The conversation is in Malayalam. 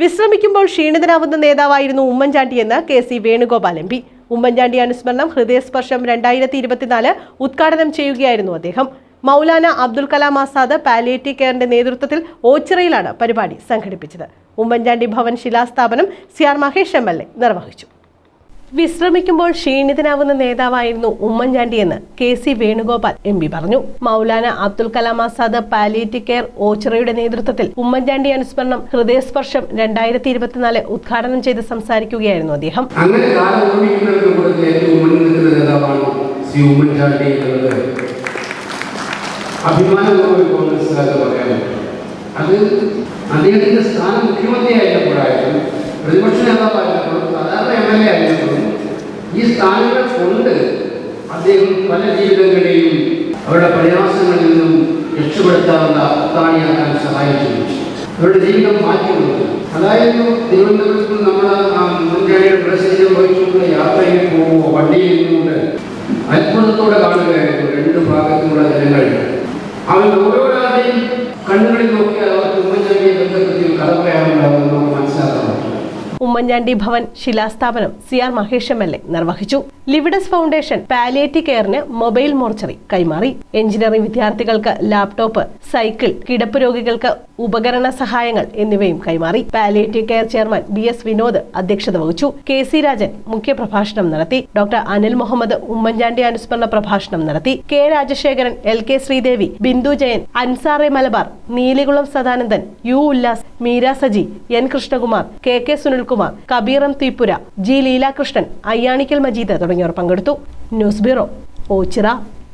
വിശ്രമിക്കുമ്പോൾ ക്ഷീണിതനാവുന്ന നേതാവായിരുന്നു ഉമ്മൻചാണ്ടിയെന്ന് K C Venugopal M P. Oommen Chandy അനുസ്മരണം ഹൃദയസ്പർശം രണ്ടായിരത്തി ഇരുപത്തിനാല് ഉദ്ഘാടനം ചെയ്യുകയായിരുന്നു അദ്ദേഹം. മൗലാന അബ്ദുൽ കലാം ആസാദ് പാലിയേറ്റീവ് കെയറിന്റെ നേതൃത്വത്തിൽ ഓച്ചിറയിലാണ് പരിപാടി സംഘടിപ്പിച്ചത്. ഉമ്മൻചാണ്ടി ഭവൻ ശിലാസ്ഥാപനം C R Mahesh M L A നിർവഹിച്ചു. വിശ്രമിക്കുമ്പോൾ ക്ഷീണിതനാവുന്ന നേതാവായിരുന്നു ഉമ്മൻചാണ്ടിയെന്ന് K C Venugopal M P പറഞ്ഞു. മൗലാന അബ്ദുൽ കലാം ആസാദ് പാലിയേറ്റീവ് കെയർ ഓച്ചിറയുടെ നേതൃത്വത്തിൽ ഉമ്മൻചാണ്ടി അനുസ്മരണം ഹൃദയസ്പർശം രണ്ടായിരത്തി ഇരുപത്തിനാല് ഉദ്ഘാടനം ചെയ്ത് സംസാരിക്കുകയായിരുന്നു അദ്ദേഹം. അങ്ങനെ കാലം ഓടിക്കുന്നവരുടെ കൂട്ടത്തിൽ ഏറ്റവും പ്രതിപക്ഷ നിൽക്കുന്ന സ്ഥാനങ്ങൾ കൊണ്ട് അദ്ദേഹം പല ജീവിതങ്ങളെയും അവരുടെ പ്രയാസങ്ങളിൽ നിന്നും രക്ഷപ്പെടുത്താവുന്ന അത്താണിയാക്കാൻ സഹായിച്ചു. അവരുടെ ജീവിതം മാറ്റിക്കൊടുത്തു അതായത് തിരുവനന്തപുരത്ത് നമ്മൾ ആ പ്രസിദ്ധം വഹിച്ചുകൊണ്ടുള്ള യാത്രയിൽ പോകുമ്പോൾ വണ്ടിയിൽ നിന്നുകൊണ്ട് അത്ഭുതത്തോടെ കാണുകയായിരുന്നു രണ്ട് ഭാഗത്തുമുള്ള ജനങ്ങൾ. അവർ ഓരോരാളെയും കണ്ണുകളിൽ നോക്കിയാൽ അവർ ഉമ്മൻചാണ്ടിയെ ബന്ധപ്പെട്ട് കഥ പറ്റും ഉമ്മൻചാണ്ടി ഭവൻ ശിലാസ്ഥാപനം C R Mahesh M L A നിർവഹിച്ചു ലിവിഡസ് ഫൗണ്ടേഷൻ പാലിയേറ്റി കെയറിന് മൊബൈൽ മോർച്ചറി കൈമാറി. എഞ്ചിനീയറിംഗ് വിദ്യാർത്ഥികൾക്ക് ലാപ്ടോപ്പ് സൈക്കിൾ കിടപ്പ് രോഗികൾക്ക് ഉപകരണ സഹായങ്ങൾ എന്നിവയും കൈമാറി. Palliative care chairman B S Vinod അധ്യക്ഷത വഹിച്ചു. കെ സി രാജൻ മുഖ്യപ്രഭാഷണം നടത്തി. ഡോക്ടർ അനിൽ മുഹമ്മദ് ഉമ്മൻചാണ്ടി അനുസ്മരണ പ്രഭാഷണം നടത്തി. K Rajasekharan L K Sreedevi Bindu Jayan അൻസാറെ Malabar Neelikulam Sadanandan U Ullas Meera Saji N Krishnakumar K K Sunilkumar കബീറം തീപ്പുര ജി ലീലാകൃഷ്ണൻ അയ്യാണിക്കൽ മജീദ് തുടങ്ങിയവർ പങ്കെടുത്തു. News bureau Ochira.